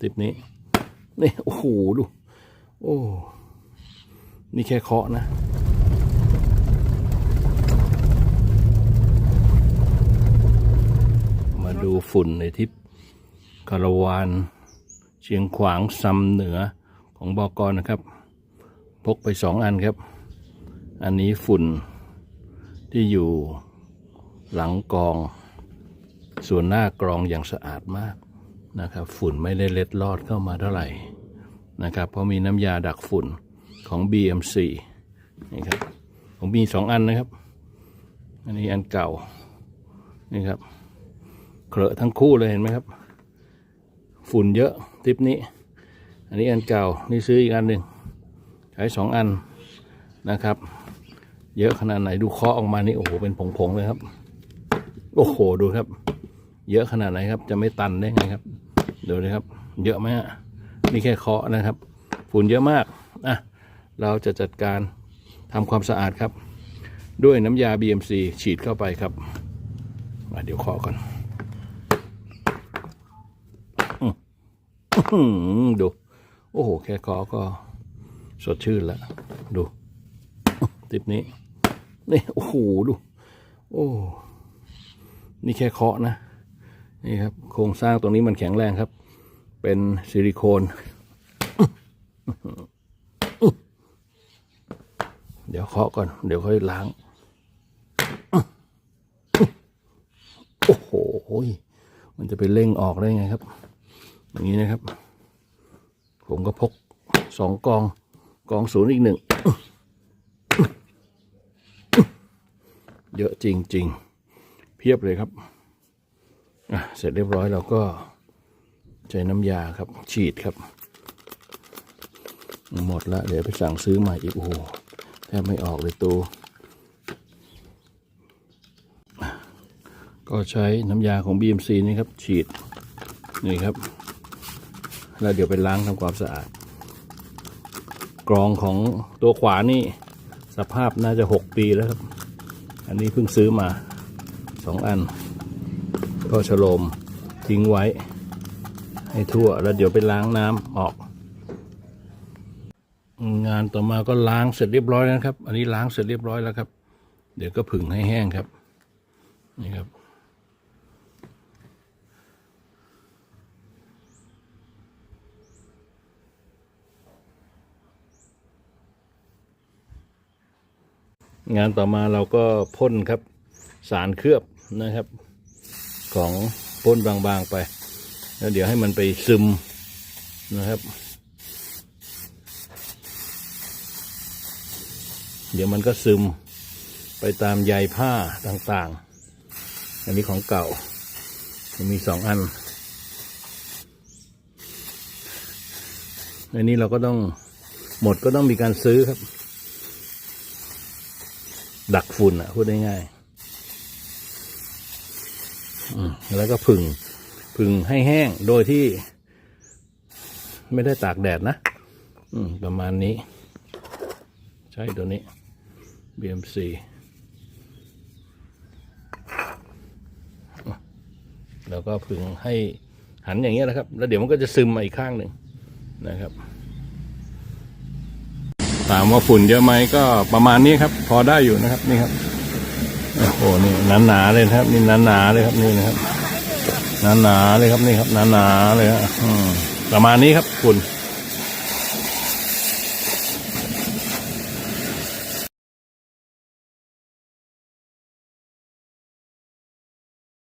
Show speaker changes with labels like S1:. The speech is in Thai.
S1: ติปนี้นี่โอ้โหดู โอ้ นี่แค่เคาะนะ มาดูฝุ่นในทิปคาราวานเชียงขวางซำเหนือของบอกรนะครับ พกไปสองอันครับ อันนี้ฝุ่นที่อยู่หลังกอง ส่วนหน้ากรองอย่างสะอาดมาก นะครับ ฝุ่นไม่ได้เล็ดลอดเข้ามาเท่าไหร่นะครับ เพราะมีน้ำยาดักฝุ่นของ BMC นี่ครับ ผมมีสองอันนะครับ อันนี้อันเก่า นี่ครับเคลอะทั้งคู่เลยเห็นไหมครับ ฝุ่นเยอะทิปนี้ อันนี้อันเก่า นี่ซื้ออีกอันหนึ่งใช้สองอันนะครับ เยอะขนาดไหนดูเคาะออกมานี่โอ้โหเป็นผงๆเลยครับ โอ้โหดูครับ เยอะขนาดไหนครับ จะไม่ตันได้ไงครับ ดูเลยครับ เยอะไหมฮะนี่แค่เคาะนะครับ ฝุ่นเยอะมากอะเราจะจัดการทำความสะอาดครับ ด้วยน้ำยา BMC ฉีดเข้าไปครับเดี๋ยวเคาะก่อนอดู โอ้โห แค่เคาะก็สดชื่นแล้วดูติปนี้นี่โอ้โหดู โอ้ นี่แค่เคาะนะ นี่ครับ โครงสร้างตรงนี้มันแข็งแรงครับ เป็นซิลิโคนเดี๋ยวเคาะก่อน เดี๋ยวค่อยล้าง โอ้โห มันจะไปเร่งออกได้ไงครับ อย่างนี้นะครับ ผมก็พกสองกอง กองศูนย์อีกหนึ่ง เยอะจริง ๆ เพียบเลยครับ เสร็จเรียบร้อยเราก็ใช้น้ำยาครับ ฉีดครับ หมดละเดี๋ยวไปสั่งซื้อใหม่อีกโอ้โหแทบไม่ออกเลยตูอะก็ใช้น้ำยาของ BMC นี่ครับ ฉีด นี่ครับ แล้วเดี๋ยวไปล้างทำความสะอาด กรองของตัวขวานี่ สภาพน่าจะหกปีแล้วครับ อันนี้เพิ่งซื้อมาสองอัน ก็ฉโลมทิ้งไว้ ให้ทั่วแล้วเดี๋ยวไปล้างน้ำออก งานต่อมาก็ล้างเสร็จเรียบร้อยแล้วครับ อันนี้ล้างเสร็จเรียบร้อยแล้วครับ เดี๋ยวก็ผึ่งให้แห้งครับนี่ครับงานต่อมาเราก็พ่นครับ สารเคลือบนะครับ ของพ่นบางๆไป แล้วเดี๋ยวให้มันไปซึมนะครับ เดี๋ยวมันก็ซึมไปตามใยผ้าต่างๆ อันนี้ของเก่า มีสองอัน อันนี้เราก็ต้องหมดก็ต้องมีการซื้อครับ ดักฝุ่นอะพูดง่ายๆ แล้วก็ผึ่งผึ่งให้แห้งโดยที่ ไม่ได้ตากแดดนะประมาณนี้ ใช่ตัวนี้ BMC แล้วก็ผึ่งให้หันอย่างเงี้ยนะครับ แล้วเดี๋ยวมันก็จะซึมมาอีกข้างหนึ่งนะครับ ถามว่าฝุ่นเยอะไหมก็ประมาณนี้ครับ พอได้อยู่นะครับนี่ครับ โอ้โหนี่หนาๆเลยครับ นี่หนาๆเลยครับนี่นะครับหนาๆเลยครับนี่ครับหนาๆเลยครับประมาณนี้ครับคุณ